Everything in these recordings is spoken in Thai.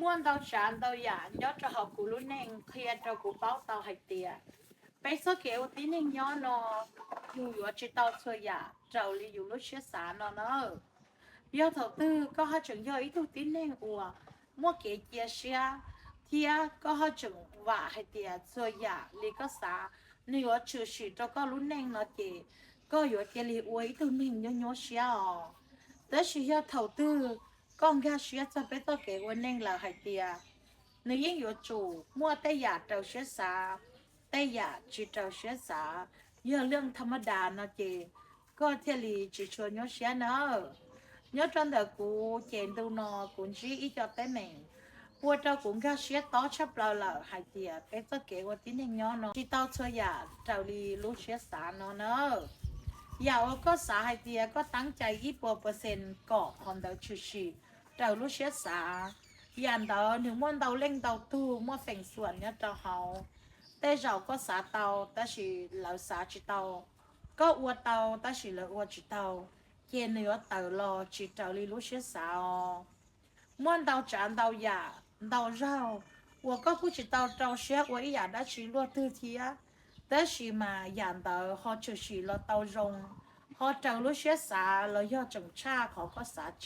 muốn tao chán tao giả nhớ cho họ cú lúc nè kia cho cú báo tao hay tiền bây giờ kiểu tí nên nhớ nó, dù ở chỉ tao chơi giả trâu li dù lúc chết xả nó nó giờ thầu tư, có hai chừng giờ ít tu tí nên của mua kế chia sẻ thì có hai chừng vả hay tiền chơi giả li có xả nếu trừ sĩ cho có lúc nè nó chỉ có ở tiền li ủa ít tu nên nhớ nhớ sẻ à tới khi giờ thầu tư con ga sẻ cho bé tao kế quan nên là hay tiền nếu như có chủ mua tay giả trâu sẻ xả แต่อยากจีเจ้าเสียสาเยอเรื่องธรรมดาเนาะเจก็เทลีจีชวนยเสียเนาะยจนเด็กกูเจนดูนอกูจีอีจอดแต่เม่งพวกเจ้ากูก็เสียต่อชับเราละหายเตียเป็นตัวเก๋ว่าที่นี่เนาะเนาะที่เต้าเชยอยากเจ้าลีรู้เสียสาเนาะเนาะอยากก็สาหายเตียก็ตั้งใจยี่สิบเปอร์เซ็นต์เกาะของเดาชูชี เจ้ารู้เสียสายันเดาหนึ่งม้วนเดาเล่งเดาตู้ม้วนเฝ่งส่วนเนี่ยเจ้าเฮา แต่เราก็สาเตาแต่是เราสาจิเตาก็อวดเตาแต่是เราอวดจิเตาเย็นเนื้อเตารอจิเตาลีรู้เชื่อสาวม่วนเตาจานเตาหยาเตาเรา我ก็不知道找些我一样的去落地铁啊但是嘛样的เขา就是เราเตารงเขาเจ้ารู้เชื่อสาเรา要整差เขาก็สาเจ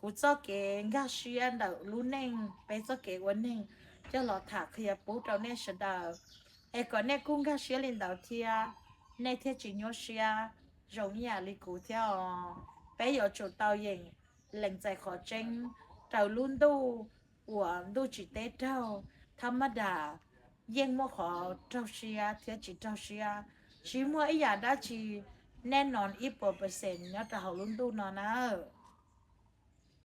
กูเจ้าเก่งก็เชื่อเดารู้เองไปเจ้าเก่งวันเองจะหลอดถากขยับปุ๊บเราเนี่ยเสดาไอ้ก่อนเนี่ยกุ้งก็เชื่อเล่นเดาเทียในเทียจริงโยเชียวทำไมด่ายังไ容易啊，你股票，别有做到赢，人在考证，到轮到จี只得到，他妈的，赢么好招是啊，贴起招是啊，าได้ชี，แน่นอนอีกเปอร์เซ็นต์เนี่ยแต่เขาลุ้นดูนอนนะ